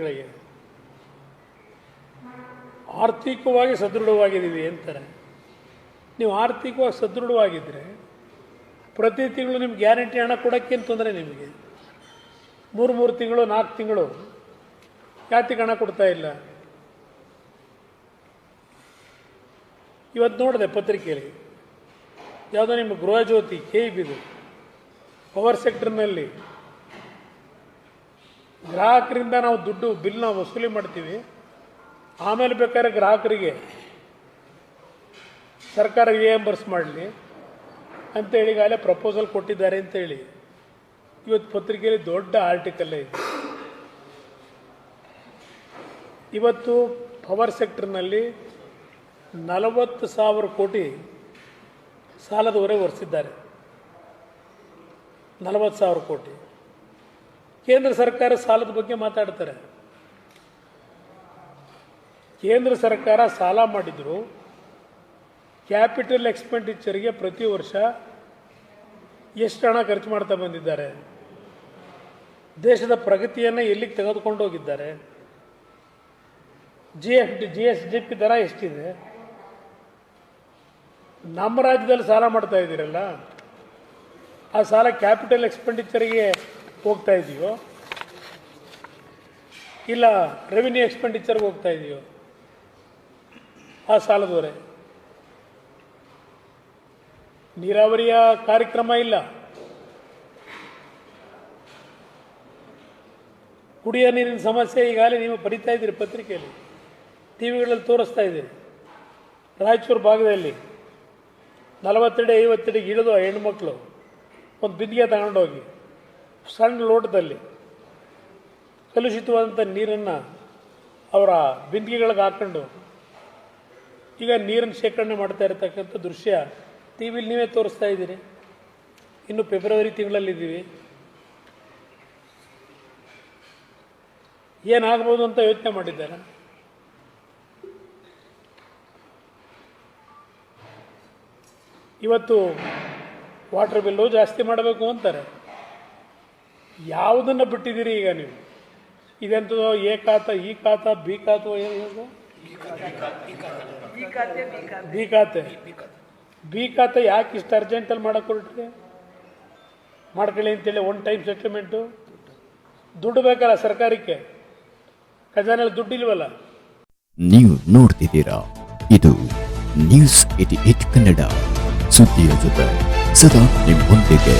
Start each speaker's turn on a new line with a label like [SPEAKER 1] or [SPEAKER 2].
[SPEAKER 1] ಗಳಿಗೆ ಆರ್ಥಿಕವಾಗಿ ಸದೃಢವಾಗಿದ್ದೀವಿ ಅಂತಾರೆ. ನೀವು ಆರ್ಥಿಕವಾಗಿ ಸದೃಢವಾಗಿದ್ದರೆ ಪ್ರತಿ ತಿಂಗಳು ನಿಮ್ಗೆ ಗ್ಯಾರಂಟಿ ಹಣ ಕೊಡೋಕ್ಕೇನು ತೊಂದರೆ ನಿಮಗೆ? ಮೂರು ಮೂರು ತಿಂಗಳು, ನಾಲ್ಕು ತಿಂಗಳು ಯಾತಿಗೆ ಹಣ ಕೊಡ್ತಾ ಇಲ್ಲ? ಇವತ್ತು ನೋಡಿದೆ ಪತ್ರಿಕೆಯಲ್ಲಿ, ಯಾವುದೋ ನಿಮ್ಮ ಗೃಹಜ್ಯೋತಿ ಕೆ ಬಿದು ಪವರ್ ಸೆಕ್ಟರ್ನಲ್ಲಿ ಗ್ರಾಹಕರಿಂದ ನಾವು ದುಡ್ಡು ಬಿಲ್ನ ವಸೂಲಿ ಮಾಡ್ತೀವಿ. ಆಮೇಲೆ ಬೇಕಾದ್ರೆ ಗ್ರಾಹಕರಿಗೆ ಸರ್ಕಾರ ರಿಯಂಬರ್ಸ್ ಮಾಡಲಿ. ಅಂತೇಳಿ ಈಗಾಗಲೇ ಪ್ರಪೋಸಲ್ ಕೊಟ್ಟಿದ್ದಾರೆ ಅಂತೇಳಿ. ಇವತ್ತು ಪತ್ರಿಕೆಯಲ್ಲಿ ದೊಡ್ಡ ಆರ್ಟಿಕಲ್ಲೇ ಇದೆ. ಇವತ್ತು ಪವರ್ ಸೆಕ್ಟರ್ನಲ್ಲಿ ನಲವತ್ತು ಸಾವಿರ ಕೋಟಿ ಸಾಲದ ಒರೆಸಿದ್ದಾರೆ ನಲವತ್ತು ಸಾವಿರ ಕೋಟಿ. ಕೇಂದ್ರ ಸರ್ಕಾರ ಸಾಲದ ಬಗ್ಗೆ ಮಾತಾಡ್ತಾರೆ. ಕೇಂದ್ರ ಸರ್ಕಾರ ಸಾಲ ಮಾಡಿದ್ರು, ಕ್ಯಾಪಿಟಲ್ ಎಕ್ಸ್ಪೆಂಡಿಚರ್ಗೆ ಪ್ರತಿ ವರ್ಷ ಎಷ್ಟು ಹಣ ಖರ್ಚು ಮಾಡ್ತಾ ಬಂದಿದ್ದಾರೆ. ದೇಶದ ಪ್ರಗತಿಯನ್ನು ಎಲ್ಲಿಗೆ ತೆಗೆದುಕೊಂಡು ಹೋಗಿದ್ದಾರೆ. G F D, G S D P ದರ ಎಷ್ಟಿದೆ? ನಮ್ಮ ರಾಜ್ಯದಲ್ಲಿ ಸಾಲ ಮಾಡ್ತಾ ಇದ್ದೀರಲ್ಲ? ಆ ಸಾಲ ಕ್ಯಾಪಿಟಲ್ ಎಕ್ಸ್ಪೆಂಡಿಚರ್ಗೆ ಹೋಗ್ತಾ ಇದೆಯೋ? ಇಲ್ಲ ರೆವಿನ್ಯೂ ಎಕ್ಸ್ಪೆಂಡಿಚರ್ಗೆ ಹೋಗ್ತಾ ಇದೆಯೋ? ಆ ಸಾಲದವರೆ. ನೀರಾವರಿಯ ಕಾರ್ಯಕ್ರಮ ಇಲ್ಲ. ಕುಡಿಯೋ ನೀರಿನ ಸಮಸ್ಯೆ ಈಗಾಗಲೇ ನೀವು ಬರಿತಾ ಇದ್ದೀರಿ ಪತ್ರಿಕೆಯಲ್ಲಿ. ಟಿ ವಿಗಳಲ್ಲಿ ತೋರಿಸ್ತಾ ಇದ್ದೀರಿ. ರಾಯಚೂರು ಭಾಗದಲ್ಲಿ ನಲವತ್ತಡಿ ಐವತ್ತಡಿಗೆ ಇಳಿದು ಆ ಹೆಣ್ಮಕ್ಳು ಒಂದು ಬಿಂದಿಗೆ ತಗೊಂಡೋಗಿ. ಸಣ್ಣ ಲೋಟದಲ್ಲಿ ಕಲುಷಿತವಾದಂಥ ನೀರನ್ನು ಅವರ ಬಿಂದಿಗೆಗಳಿಗೆ ಹಾಕ್ಕೊಂಡು ಈಗ ನೀರನ್ನು ಶೇಖರಣೆ ಮಾಡ್ತಾ ಇರತಕ್ಕಂಥ ದೃಶ್ಯ ಟಿ ವಿಲಿ ನೀವೇ ತೋರಿಸ್ತಾ ಇದ್ದೀರಿ. ಇನ್ನು ಫೆಬ್ರವರಿ ತಿಂಗಳಲ್ಲಿದ್ದೀವಿ. ಏನಾಗ್ಬೋದು ಅಂತ ಯೋಚನೆ ಮಾಡಿದ್ದಾರೆ. ಇವತ್ತು ವಾಟರ್ ಬಿಲ್ಲು ಜಾಸ್ತಿ ಮಾಡಬೇಕು ಅಂತಾರೆ. ಯಾವುದನ್ನು ಬಿಟ್ಟಿದ್ದೀರಿ ಈಗ ನೀವು? ಇದೆಂಥದ್ದು ಎ ಖಾತ, ಈ ಖಾತ, ಬಿ ಖಾತ ಏನು ಬಿ ಖಾತೆ. ಬಿ ಖಾತೆ ಯಾಕೆ ಇಷ್ಟು ಅರ್ಜೆಂಟಲ್ಲಿ ಮಾಡಕ್ಕೆ ಹೊರಟ್ರಿ ಮಾಡ್ಕೊಳ್ಳಿ ಅಂತೇಳಿ ಒನ್ ಟೈಮ್ ಸೆಟ್ಲ್ಮೆಂಟು ದುಡ್ಡು ಬೇಕಲ್ಲ ಸರ್ಕಾರಕ್ಕೆ? ಖಜಾನೆಯಲ್ಲಿ ದುಡ್ಡು ಇಲ್ವಲ್ಲ?
[SPEAKER 2] ನೀವು ನೋಡ್ತಿದ್ದೀರಾ, ಇದು ನ್ಯೂಸ್ ಏಟಿ ಏಟ್ ಕನ್ನಡ. ಸುದ್ದಿಯ ಜೊತೆ ಸದಾ ನಿಮ್ಮೊಂದಿಗೆ